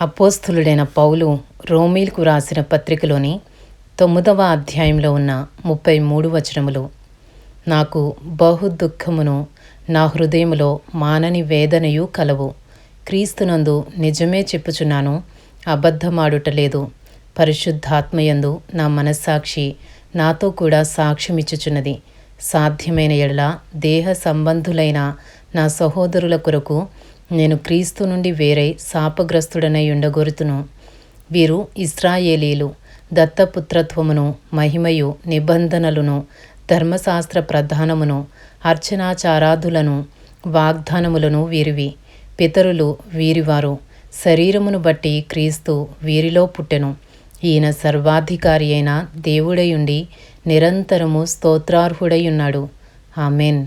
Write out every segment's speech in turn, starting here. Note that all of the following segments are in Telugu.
అపోస్థులుడైన పౌలు రోమీలకు రాసిన పత్రికలోని తొమ్మిదవ అధ్యాయంలో ఉన్న ముప్పై మూడు వచనములు నాకు బహు దుఃఖమును నా హృదయములో మానని వేదనయు కలవు. క్రీస్తునందు నిజమే చెప్పుచున్నాను అబద్ధమాడుట లేదు. పరిశుద్ధాత్మయందు నా మనస్సాక్షి నాతో కూడా సాక్ష్యమిచ్చుచున్నది. సాధ్యమైన ఎడల దేహ సంబంధులైన నా సహోదరుల కొరకు నేను క్రీస్తు నుండి వేరై శాపగ్రస్తుడనై ఉండగోరుతును. వీరు ఇస్రాయేలీలు దత్తపుత్రత్వమును మహిమయు నిబంధనలను ధర్మశాస్త్ర ప్రధానమును అర్చనాచారాధులను వాగ్దానములను వీరివి. పితరులు వీరివారు. శరీరమును బట్టి క్రీస్తు వీరిలో పుట్టెను. ఈయన సర్వాధికారి అయిన దేవుడయుండి నిరంతరము స్తోత్రార్హుడై ఉన్నాడు. ఆమెన్.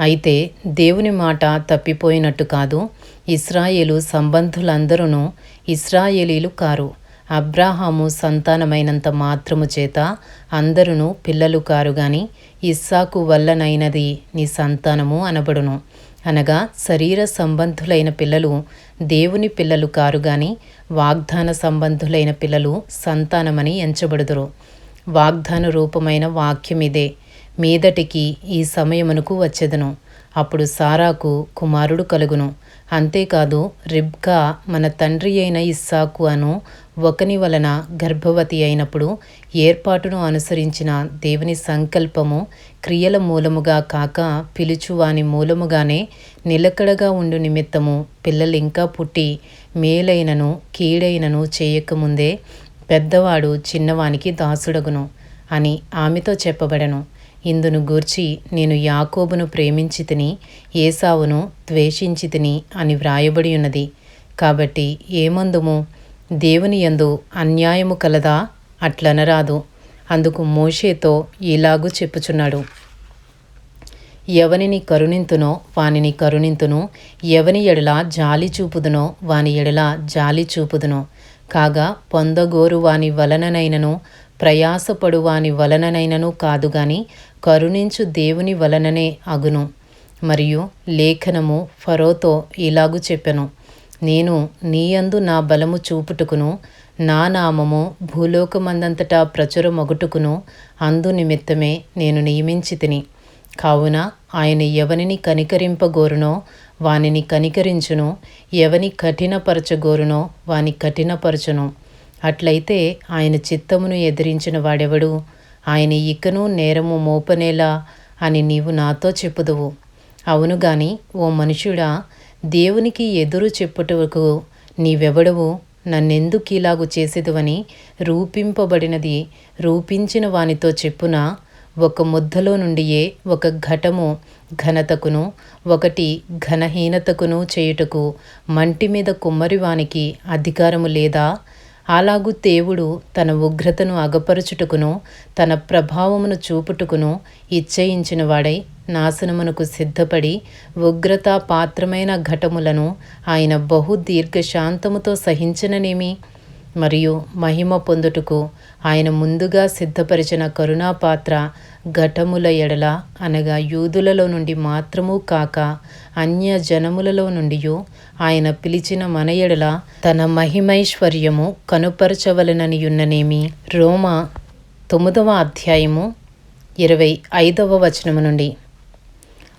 అయితే దేవుని మాట తప్పిపోయినట్టు కాదు. ఇస్రాయేలు సంబంధులందరూ ఇస్రాయేలీలు కారు. అబ్రాహాము సంతానమైనంత మాత్రము చేత అందరును పిల్లలు కారు గాని ఇస్సాకు వల్లనైనది నీ సంతానము అనబడును. అనగా శరీర సంబంధులైన పిల్లలు దేవుని పిల్లలు కారు గాని వాగ్దాన సంబంధులైన పిల్లలు సంతానమని ఎంచబడుదురు. వాగ్దాన రూపమైన వాక్యమిదే. మీదటికి ఈ సమయమునకు వచ్చెదను. అప్పుడు సారాకు కుమారుడు కలుగును. అంతేకాదు రిబ్కా మన తండ్రి అయిన ఇస్సాకు అను ఒకని వలన గర్భవతి అయినప్పుడు ఏర్పాటును అనుసరించిన దేవుని సంకల్పము క్రియల మూలముగా కాక పిలుచువాని మూలముగానే నిలకడగా ఉండు నిమిత్తము పిల్లలింకా పుట్టి మేలైనను కీడైనను చేయకముందే పెద్దవాడు చిన్నవానికి దాసుడగును అని ఆమెతో చెప్పబడను. ఇందును గూర్చి నేను యాకోబును ప్రేమించి తిని ఏసావును ద్వేషించి తిని అని వ్రాయబడి ఉన్నది. కాబట్టి ఏమందుము? దేవుని యందు అన్యాయము కలదా? అట్లనరాదు. అందుకు మోషేతో ఇలాగూ చెప్పుచున్నాడు. ఎవనిని కరుణింతునో వానిని కరుణింతును ఎవని ఎడల జాలి చూపుదునో వాని ఎడల జాలి చూపుదును. కాగా పొందగోరు వాని వలననైనను ప్రయాసపడు వాని వలననైనను కాదు గాని కరుణించు దేవుని వలననే అగును. మరియు లేఖనము ఫరోతో ఇలాగు చెప్పెను. నేను నీయందు నా బలము చూపుటకును నా నామము భూలోకమందంతటా ప్రచురమొగుటుకును అందు నిమిత్తమే నేను నియమించి తిని కావున ఆయన ఎవనిని కనికరింపగోరునో వానిని కనికరించును. ఎవని కఠినపరచగోరునో వాని కఠినపరచును. అట్లయితే ఆయన చిత్తమును ఎదిరించిన వాడెవడు? ఆయన ఇకను నేరము మోపనేలా అని నీవు నాతో చెప్పుదువు. అవును గాని ఓ మనుషుడా దేవునికి ఎదురు చెప్పుటకు నీవెవడవు? నన్నెందుకీలాగు చేసేదువని రూపింపబడినది రూపించిన వానితో చెప్పునా? ఒక ముద్దలో నుండియే ఒక ఘటము ఘనతకును ఒకటి ఘనహీనతకును చేయుటకు మంటి మీద కుమ్మరివానికి అధికారము లేదా? అలాగు దేవుడు తన ఉగ్రతను అగపరచుటకును తన ప్రభావమును చూపుటకును ఇచ్చయించిన వాడై నాశనమునకు సిద్ధపడి ఉగ్రత పాత్రమైన ఘటములను ఆయన బహు దీర్ఘశాంతముతో సహించననేమి? మరియు మహిమ పొందుటకు ఆయన ముందుగా సిద్ధపరిచిన కరుణాపాత్ర ఘటముల ఎడల అనగా యూదులలో నుండి మాత్రము కాక అన్య జనములలో నుండి ఆయన పిలిచిన మన ఎడల తన మహిమైశ్వర్యము కనుపరచవలననియున్ననేమి. రోమ తొమ్మిదవ అధ్యాయము ఇరవై ఐదవ వచనము నుండి.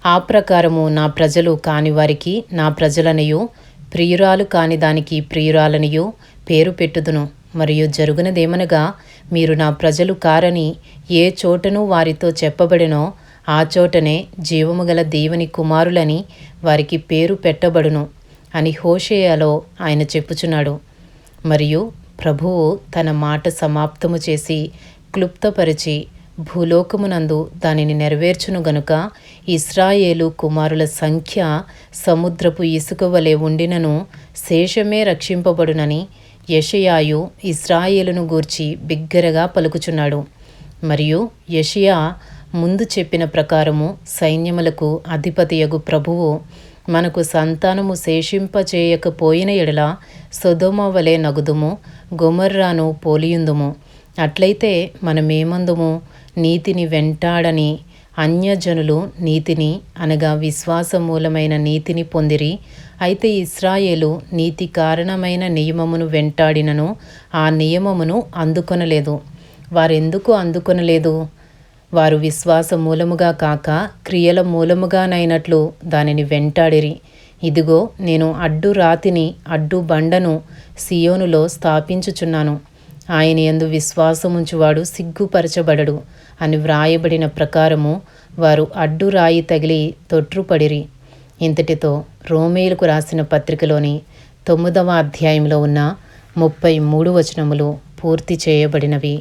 ఆ ప్రకారము నా ప్రజలు కాని వారికి నా ప్రజలనయు ప్రియురాలు కాని దానికి ప్రియురాలనియు పేరు పెట్టుదును. మరియు జరుగునదేమనగా మీరు నా ప్రజలు కారని ఏ చోటను వారితో చెప్పబడినో ఆ చోటనే జీవము గల దేవుని కుమారులని వారికి పేరు పెట్టబడును అని హోషేయలో ఆయన చెప్పుచున్నాడు. మరియు ప్రభువు తన మాట సమాప్తము చేసి క్లుప్తపరిచి భూలోకమునందు దానిని నెరవేర్చును గనుక ఇస్రాయేలు కుమారుల సంఖ్య సముద్రపు ఇసుక వలె ఉండినను శేషమే రక్షింపబడునని యషయాయు ఇస్రాయేలును గూర్చి బిగ్గరగా పలుకుచున్నాడు. మరియు యషియా ముందు చెప్పిన ప్రకారము సైన్యములకు అధిపతియగు ప్రభువు మనకు సంతానము శేషింపచేయకపోయిన ఎడల సొదొమ వలె నగుదుము గొమర్రాను పోలియుందుము. అట్లయితే మనమేమందుము? నీతిని వెంటాడని అన్యజనులు నీతిని అనగా విశ్వాసమూలమైన నీతిని పొందిరి. అయితే ఇస్రాయేలు నీతి కారణమైన నియమమును వెంటాడినను ఆ నియమమును అందుకొనలేదు. వారెందుకు అందుకొనలేదు? వారు విశ్వాస మూలముగా కాక క్రియల మూలముగానైనట్లు దానిని వెంటాడిరి. ఇదిగో నేను అడ్డు రాతిని అడ్డు బండను సియోనులో స్థాపించుచున్నాను. ఆయన యందు విశ్వాసముంచువాడు సిగ్గుపరచబడడు అని వ్రాయబడిన ప్రకారము వారు అడ్డు రాయి తగిలి తొట్రుపడిరి. ఇంతటితో రోమేలకు రాసిన పత్రికలోని తొమ్మిదవ అధ్యాయంలో ఉన్న ముప్పై మూడు వచనములు పూర్తి చేయబడినవి.